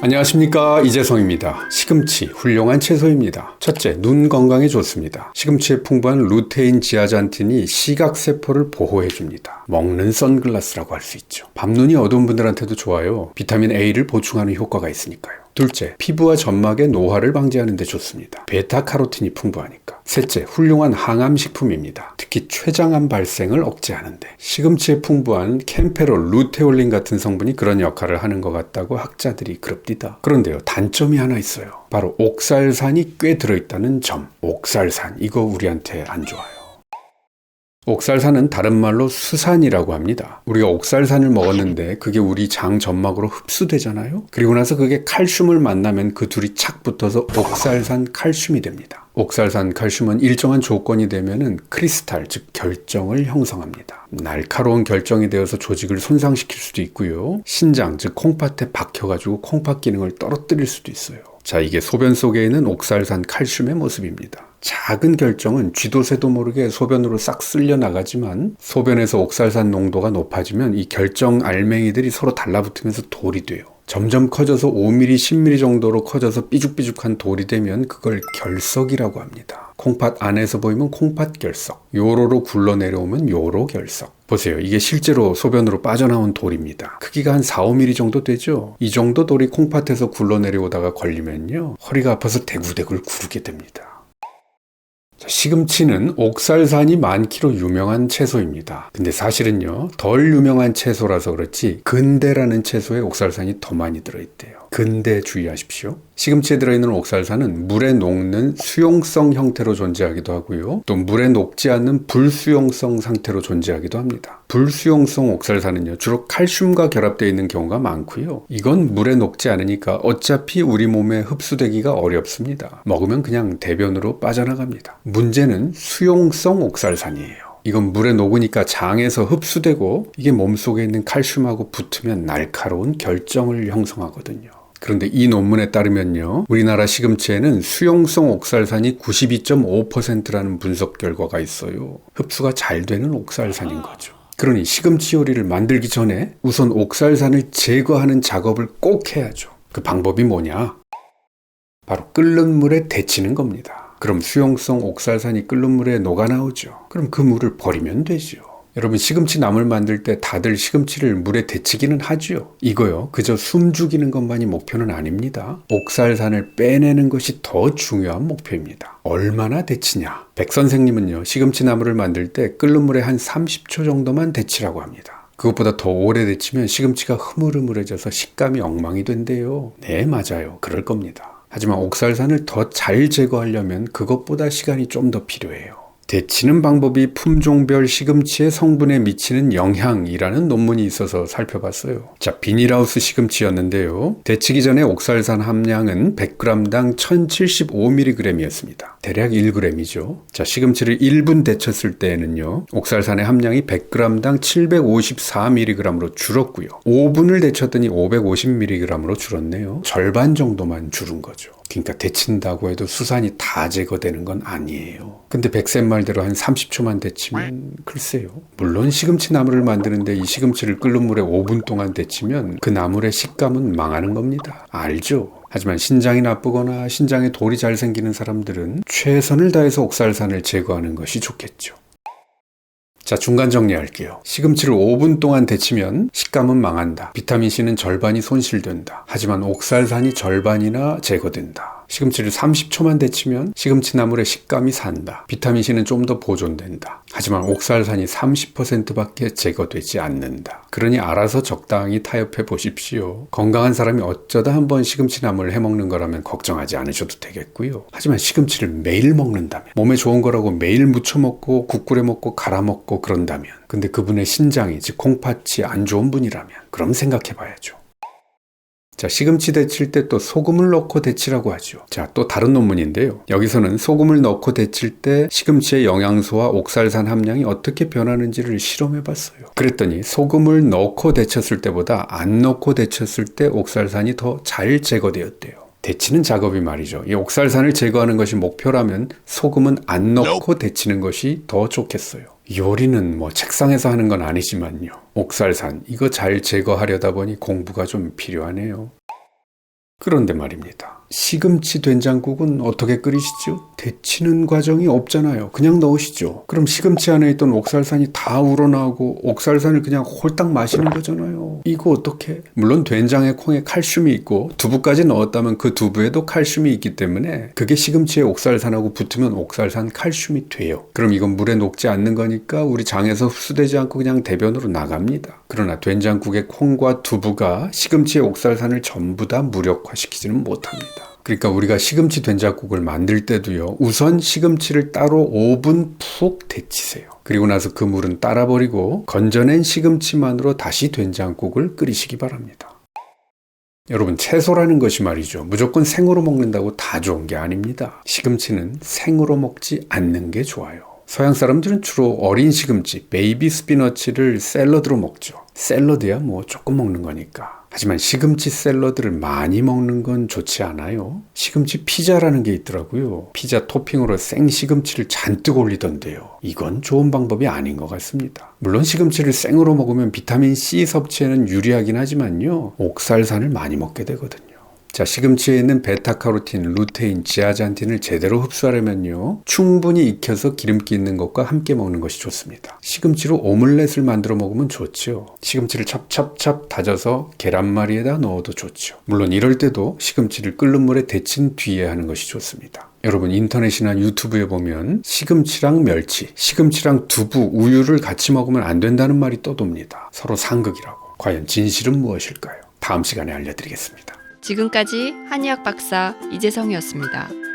안녕하십니까 이재성입니다. 시금치 훌륭한 채소입니다. 첫째, 눈 건강에 좋습니다. 시금치에 풍부한 루테인 지아잔틴이 시각 세포를 보호해 줍니다. 먹는 선글라스라고 할 수 있죠. 밤눈이 어두운 분들한테도 좋아요. 비타민 A를 보충하는 효과가 있으니까요. 둘째, 피부와 점막의 노화를 방지하는 데 좋습니다. 베타카로틴이 풍부하니까. 셋째, 훌륭한 항암 식품입니다. 특히 췌장암 발생을 억제하는데. 시금치에 풍부한 캠페롤, 루테올린 같은 성분이 그런 역할을 하는 것 같다고 학자들이 그럽디다. 그런데요, 단점이 하나 있어요. 바로 옥살산이 꽤 들어있다는 점. 옥살산, 이거 우리한테 안 좋아요. 옥살산은 다른 말로 수산이라고 합니다. 우리가 옥살산을 먹었는데 그게 우리 장 점막으로 흡수되잖아요. 그리고 나서 그게 칼슘을 만나면 그 둘이 착 붙어서 옥살산 칼슘이 됩니다. 옥살산 칼슘은 일정한 조건이 되면은 크리스탈, 즉 결정을 형성합니다. 날카로운 결정이 되어서 조직을 손상시킬 수도 있고요. 신장, 즉 콩팥에 박혀가지고 콩팥 기능을 떨어뜨릴 수도 있어요. 자, 이게 소변 속에 있는 옥살산 칼슘의 모습입니다. 작은 결정은 쥐도 새도 모르게 소변으로 싹 쓸려 나가지만 소변에서 옥살산 농도가 높아지면 이 결정 알맹이들이 서로 달라붙으면서 돌이 돼요. 점점 커져서 5mm, 10mm 정도로 커져서 삐죽삐죽한 돌이 되면 그걸 결석이라고 합니다. 콩팥 안에서 보이면 콩팥 결석, 요로로 굴러 내려오면 요로 결석. 보세요. 이게 실제로 소변으로 빠져나온 돌입니다. 크기가 한 4, 5mm 정도 되죠? 이 정도 돌이 콩팥에서 굴러 내려오다가 걸리면요. 허리가 아파서 대굴대굴 구르게 됩니다. 시금치는 옥살산이 많기로 유명한 채소입니다. 근데 사실은요, 덜 유명한 채소라서 그렇지, 근대라는 채소에 옥살산이 더 많이 들어있대요. 근대 주의하십시오. 시금치에 들어있는 옥살산은 물에 녹는 수용성 형태로 존재하기도 하고요. 또 물에 녹지 않는 불수용성 상태로 존재하기도 합니다. 불수용성 옥살산은요, 주로 칼슘과 결합되어 있는 경우가 많고요. 이건 물에 녹지 않으니까 어차피 우리 몸에 흡수되기가 어렵습니다. 먹으면 그냥 대변으로 빠져나갑니다. 문제는 수용성 옥살산이에요. 이건 물에 녹으니까 장에서 흡수되고 이게 몸속에 있는 칼슘하고 붙으면 날카로운 결정을 형성하거든요. 그런데 이 논문에 따르면요. 우리나라 시금치에는 수용성 옥살산이 92.5%라는 분석 결과가 있어요. 흡수가 잘 되는 옥살산인 거죠. 그러니 시금치 요리를 만들기 전에 우선 옥살산을 제거하는 작업을 꼭 해야죠. 그 방법이 뭐냐? 바로 끓는 물에 데치는 겁니다. 그럼 수용성 옥살산이 끓는 물에 녹아 나오죠. 그럼 그 물을 버리면 되죠. 여러분 시금치 나물 만들 때 다들 시금치를 물에 데치기는 하지요. 이거요. 그저 숨 죽이는 것만이 목표는 아닙니다. 옥살산을 빼내는 것이 더 중요한 목표입니다. 얼마나 데치냐? 백 선생님은요. 시금치 나물을 만들 때 끓는 물에 한 30초 정도만 데치라고 합니다. 그것보다 더 오래 데치면 시금치가 흐물흐물해져서 식감이 엉망이 된대요. 네, 맞아요. 그럴 겁니다. 하지만 옥살산을 더 잘 제거하려면 그것보다 시간이 좀 더 필요해요. 데치는 방법이 품종별 시금치의 성분에 미치는 영향이라는 논문이 있어서 살펴봤어요. 자, 비닐하우스 시금치였는데요. 데치기 전에 옥살산 함량은 100g당 1075mg이었습니다. 대략 1g이죠. 자, 시금치를 1분 데쳤을 때에는요. 옥살산의 함량이 100g당 754mg로 줄었고요. 5분을 데쳤더니 550mg로 줄었네요. 절반 정도만 줄은 거죠. 그러니까 데친다고 해도 수산이 다 제거되는 건 아니에요. 근데 백센 말대로 한 30초만 데치면 글쎄요. 물론 시금치 나물을 만드는데 이 시금치를 끓는 물에 5분 동안 데치면 그 나물의 식감은 망하는 겁니다. 알죠? 하지만 신장이 나쁘거나 신장에 돌이 잘 생기는 사람들은 최선을 다해서 옥살산을 제거하는 것이 좋겠죠. 자, 중간 정리할게요. 시금치를 5분 동안 데치면 식감은 망한다. 비타민C는 절반이 손실된다. 하지만 옥살산이 절반이나 제거된다. 시금치를 30초만 데치면 시금치 나물의 식감이 산다. 비타민C는 좀 더 보존된다. 하지만 옥살산이 30%밖에 제거되지 않는다. 그러니 알아서 적당히 타협해 보십시오. 건강한 사람이 어쩌다 한 번 시금치 나물을 해먹는 거라면 걱정하지 않으셔도 되겠고요. 하지만 시금치를 매일 먹는다면 몸에 좋은 거라고 매일 무쳐 먹고 국 끓여 먹고 갈아 먹고 그런다면 근데 그분의 신장이 즉 콩팥이 안 좋은 분이라면 그럼 생각해 봐야죠. 자, 시금치 데칠 때 또 소금을 넣고 데치라고 하죠. 자, 또 다른 논문인데요. 여기서는 소금을 넣고 데칠 때 시금치의 영양소와 옥살산 함량이 어떻게 변하는지를 실험해 봤어요. 그랬더니 소금을 넣고 데쳤을 때보다 안 넣고 데쳤을 때 옥살산이 더 잘 제거되었대요. 데치는 작업이 말이죠. 이 옥살산을 제거하는 것이 목표라면 소금은 안 넣고 데치는 것이 더 좋겠어요. 요리는 뭐 책상에서 하는 건 아니지만요. 옥살산 이거 잘 제거하려다 보니 공부가 좀 필요하네요. 그런데 말입니다. 시금치 된장국은 어떻게 끓이시죠? 데치는 과정이 없잖아요. 그냥 넣으시죠. 그럼 시금치 안에 있던 옥살산이 다 우러나오고 옥살산을 그냥 홀딱 마시는 거잖아요. 이거 어떻게? 물론 된장에 콩에 칼슘이 있고 두부까지 넣었다면 그 두부에도 칼슘이 있기 때문에 그게 시금치에 옥살산하고 붙으면 옥살산 칼슘이 돼요. 그럼 이건 물에 녹지 않는 거니까 우리 장에서 흡수되지 않고 그냥 대변으로 나갑니다. 그러나 된장국의 콩과 두부가 시금치의 옥살산을 전부 다 무력화시키지는 못합니다. 그러니까 우리가 시금치 된장국을 만들 때도요. 우선 시금치를 따로 5분 푹 데치세요. 그리고 나서 그 물은 따라 버리고 건져낸 시금치만으로 다시 된장국을 끓이시기 바랍니다. 여러분 채소라는 것이 말이죠. 무조건 생으로 먹는다고 다 좋은 게 아닙니다. 시금치는 생으로 먹지 않는 게 좋아요. 서양 사람들은 주로 어린 시금치, 베이비 스피너치를 샐러드로 먹죠. 샐러드야 뭐 조금 먹는 거니까. 하지만 시금치 샐러드를 많이 먹는 건 좋지 않아요. 시금치 피자라는 게 있더라고요. 피자 토핑으로 생 시금치를 잔뜩 올리던데요. 이건 좋은 방법이 아닌 것 같습니다. 물론 시금치를 생으로 먹으면 비타민 C 섭취에는 유리하긴 하지만요. 옥살산을 많이 먹게 되거든요. 자, 시금치에 있는 베타카로틴, 루테인, 지아잔틴을 제대로 흡수하려면요. 충분히 익혀서 기름기 있는 것과 함께 먹는 것이 좋습니다. 시금치로 오믈렛을 만들어 먹으면 좋죠. 시금치를 찹찹찹 다져서 계란말이에다 넣어도 좋죠. 물론 이럴 때도 시금치를 끓는 물에 데친 뒤에 하는 것이 좋습니다. 여러분 인터넷이나 유튜브에 보면 시금치랑 멸치, 시금치랑 두부, 우유를 같이 먹으면 안 된다는 말이 떠돕니다. 서로 상극이라고. 과연 진실은 무엇일까요? 다음 시간에 알려드리겠습니다. 지금까지 한의학 박사 이재성이었습니다.